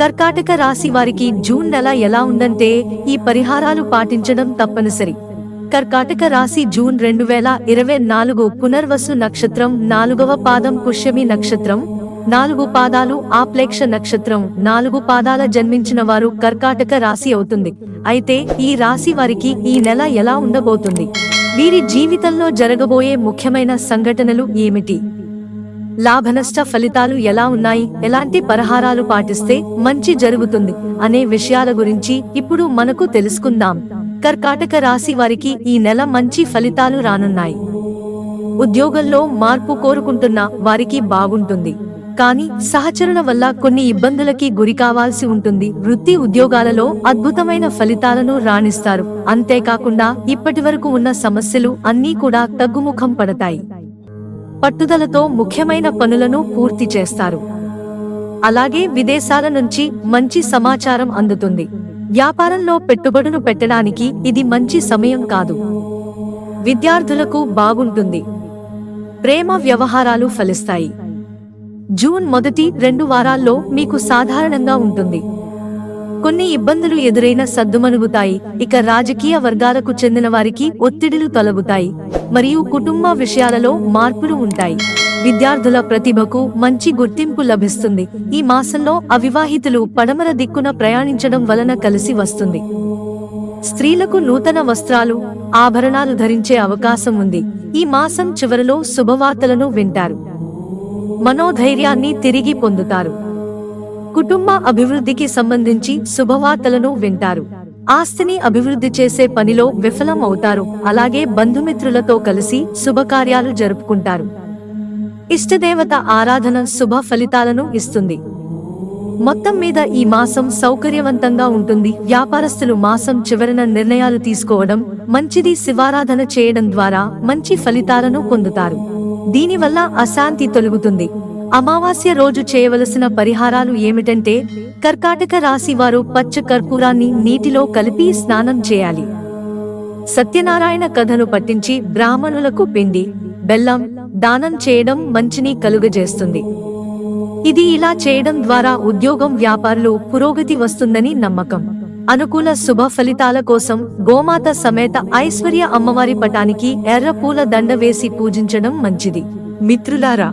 కర్కాటక రాశి వారికి జూన్ నెల ఎలా ఉందంటే ఈ పరిహారాలు పాటించడం తప్పనిసరి. కర్కాటక రాశి జూన్ రెండు వేల ఇరవై నాలుగు పునర్వసు నక్షత్రం నాలుగవ పాదం పుష్యమి నక్షత్రం నాలుగు పాదాలు ఆప్లేక్ష నక్షత్రం నాలుగు పాదాల జన్మించిన వారు కర్కాటక రాశి అవుతుంది. అయితే ఈ రాశి వారికి ఈ నెల ఎలా ఉండబోతుంది? వీరి జీవితంలో జరగబోయే ముఖ్యమైన సంఘటనలు ఏమిటి? లాభనష్ట ఫలితాలు ఎలా ఉన్నాయి? ఎలాంటి పరిహారాలు పాటిస్తే మంచి జరుగుతుంది? అనే విషయాల గురించి ఇప్పుడు మనకు తెలుసుకుందాం. కర్కాటక రాశి వారికి ఈ నెల మంచి ఫలితాలు రానున్నాయి. ఉద్యోగంలో మార్పు కోరుకుంటున్న వారికి బాగుంటుంది. కానీ సహచరణ వల్ల కొన్ని ఇబ్బందులకి గురి కావాల్సి ఉంటుంది. వృత్తి ఉద్యోగాలలో అద్భుతమైన ఫలితాలను రాణిస్తారు. అంతేకాకుండా ఇప్పటి వరకు ఉన్న సమస్యలు అన్నీ కూడా తగ్గుముఖం పడతాయి. పట్టుదలతో ముఖ్యమైన పనులను పూర్తి చేస్తారు. అలాగే విదేశాల నుంచి మంచి సమాచారం అందుతుంది. వ్యాపారంలో పెట్టుబడులు పెట్టడానికి ఇది మంచి సమయం కాదు. విద్యార్థులకు బాగుంటుంది. ప్రేమ వ్యవహారాలు ఫలిస్తాయి. జూన్ మొదటి రెండు వారాల్లో మీకు సాధారణంగా ఉంటుంది. కొన్ని ఇబ్బందులు ఎదురైన సద్దుమనుగుతాయి ఇక రాజకీయ వర్గాలకు చెందిన వారికి ఒత్తిడిలు తొలగుతాయి. మరియు కుటుంబ విషయాలలో మార్పులు ఉంటాయి. విద్యార్థుల ప్రతిభకు మంచి గుర్తింపు లభిస్తుంది. ఈ మాసంలో అవివాహితులు పడమర దిక్కున ప్రయాణించడం వలన కలిసి వస్తుంది. స్త్రీలకు నూతన వస్త్రాలు ఆభరణాలు ధరించే అవకాశం ఉంది. ఈ మాసం చివరిలో శుభవార్తలను వింటారు. మనోధైర్యాన్ని తిరిగి పొందుతారు. కుటుంబ అభివృద్ధికి సంబంధించి శుభవార్తలను వింటారు. ఆస్తిని అభివృద్ధి చేసే పనిలో విఫలం అవుతారు అలాగే బంధుమిత్రులతో కలిసి శుభకార్యాలు జరుపుకుంటారు. ఇష్టదేవత ఆరాధన శుభ ఫలితాలను ఇస్తుంది. మొత్తం మీద ఈ మాసం సౌకర్యవంతంగా ఉంటుంది. వ్యాపారస్తులు మాసం చివరన నిర్ణయాలు తీసుకోవడం మంచిది శివారాధన చేయడం ద్వారా మంచి ఫలితాలను పొందుతారు. దీనివల్ల అశాంతి తొలుగుతుంది. అమావాస్య రోజు చేయవలసిన పరిహారాలు ఏమిటంటే కర్కాటక రాశి వారు పచ్చ కర్పూరాన్ని నీటిలో కలిపి స్నానం చేయాలి. సత్యనారాయణ కథను పట్టించి బ్రాహ్మణులకు పిండి బెల్లం దానం చేయడం మంచిని కలుగజేస్తుంది. ఇది ఇలా చేయడం ద్వారా ఉద్యోగం వ్యాపారులు పురోగతి వస్తుందని నమ్మకం. అనుకూల శుభ ఫలితాల కోసం గోమాత సమేత ఐశ్వర్య అమ్మవారి పటానికి ఎర్ర పూల దండ వేసి పూజించడం మంచిది. మిత్రులారా